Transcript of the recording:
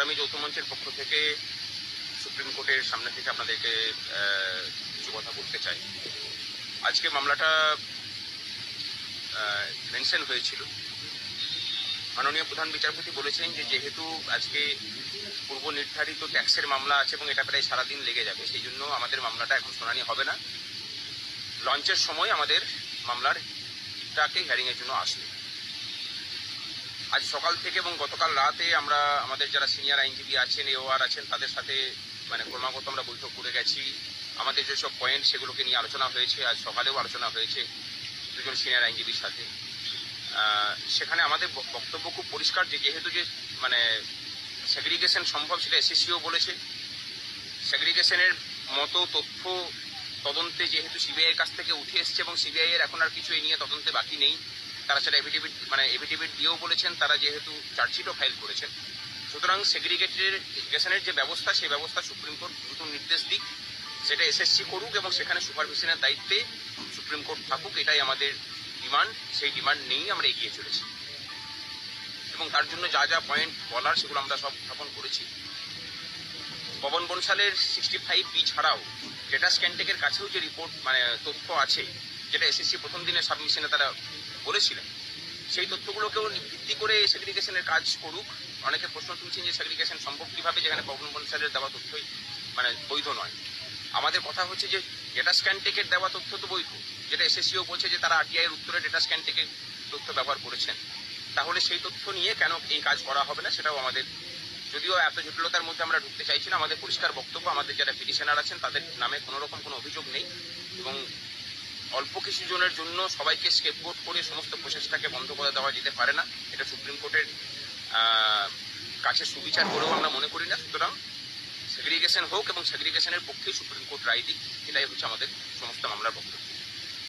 সংগ্রামী যৌথ মঞ্চের পক্ষ থেকে সুপ্রিম কোর্টের সামনে থেকে আপনাদেরকে কিছু কথা বলতে চাই। আজকে মামলাটা মেনশন হয়েছিল। মাননীয় প্রধান বিচারপতি বলেছেন যে যেহেতু আজকে পূর্ব নির্ধারিত ট্যাক্সের মামলা আছে এবং এটা প্রায় সারাদিন লেগে যাবে, সেই জন্য আমাদের মামলাটা এখন শুনানি হবে না। লঞ্চের সময় আমাদের মামলার টাকে হিয়ারিংয়ের জন্য আসবে। আজ সকাল থেকে এবং গতকাল রাতে আমরা আমাদের যারা সিনিয়র আইনজীবী আছেন এওআর আছেন, তাদের সাথে মানে ক্রমাগত আমরা বৈঠক করে গেছি। আমাদের যেসব পয়েন্ট সেগুলোকে নিয়ে আলোচনা হয়েছে, আজ সকালেও আলোচনা হয়েছে দুজন সিনিয়র আইনজীবীর সাথে। সেখানে আমাদের বক্তব্য খুব পরিষ্কার যে যেহেতু যে মানে সেগ্রিগেশন সম্ভব সেটা এসএসসিও বলেছে। সেগ্রিগেশনের মতো তথ্য তদন্তে যেহেতু সিবিআইয়ের কাছ থেকে উঠে এসছে এবং সিবিআইয়ের এখন আর কিছু এই নিয়ে তদন্তে বাকি নেই তারা সেটা এফিডেভিট মানে এফিডেভিট দিয়েও বলেছেন, তারা যেহেতু চার্জশিটও ফাইল করেছেন। সুতরাং সেগ্রিগেটের গেশনের যে ব্যবস্থা, সেই ব্যবস্থা সুপ্রিম কোর্ট দ্রুত নির্দেশ দিক। সেটা এসএসসি করুক এবং সেখানে সুপারভিশনের দায়িত্বে সুপ্রিম কোর্ট থাকুক, এটাই আমাদের ডিমান্ড সেই ডিমান্ড নিয়েই আমরা এগিয়ে চলেছি। এবং তার জন্য যা যা পয়েন্ট বলার, সেগুলো আমরা সব স্থাপন করেছি। পবন বনশালের সিক্সটি ফাইভ বি ছাড়াও ডেটা স্ক্যানটেকের কাছেও যে রিপোর্ট মানে তথ্য আছে যেটা এসএসসি প্রথম দিনের সাবমিশনে তারা বলেছিলেন, সেই তথ্যগুলোকেও ভিত্তি করে সেগ্রিগেশনের কাজ করুক। অনেকে প্রশ্ন তুলছেন যে সেগ্রিগেশন সম্ভব কীভাবে, যেখানে পবন বনশালের দেওয়া তথ্যই মানে বৈধ নয়। আমাদের কথা হচ্ছে যে ডেটা স্ক্যানটেকের দেওয়া তথ্য তো বৈধ। যেটা এসএসসিও বলছে যে তারা আরটিআই এর উত্তরে ডেটা স্ক্যানটেকের তথ্য ব্যবহার করেছেন। তাহলে সেই তথ্য নিয়ে কেন এই কাজ করা হবে না, সেটাও আমাদের যদিও এত জটিলতার মধ্যে আমরা ঢুকতে চাইছি না, আমাদের পরিষ্কার বক্তব্য, আমাদের যারা পিটিশনার আছেন, তাদের নামে কোনো রকম কোনো অভিযোগ নেই। এবং অল্প কিছু জনের জন্য সবাইকে স্কেপবোর্ড করে সমস্ত প্রসেসটাকে বন্ধ করে দেওয়া যেতে পারে না। এটা সুপ্রিম কোর্টের কাছে সুবিচার করেও আমরা মনে করি না। সুতরাং সেগ্রিগেশন হোক এবং সেগ্রিগেশনের পক্ষেই সুপ্রিম কোর্ট রায় দিক, এটাই হচ্ছে আমাদের সমস্ত মামলার বক্তব্য।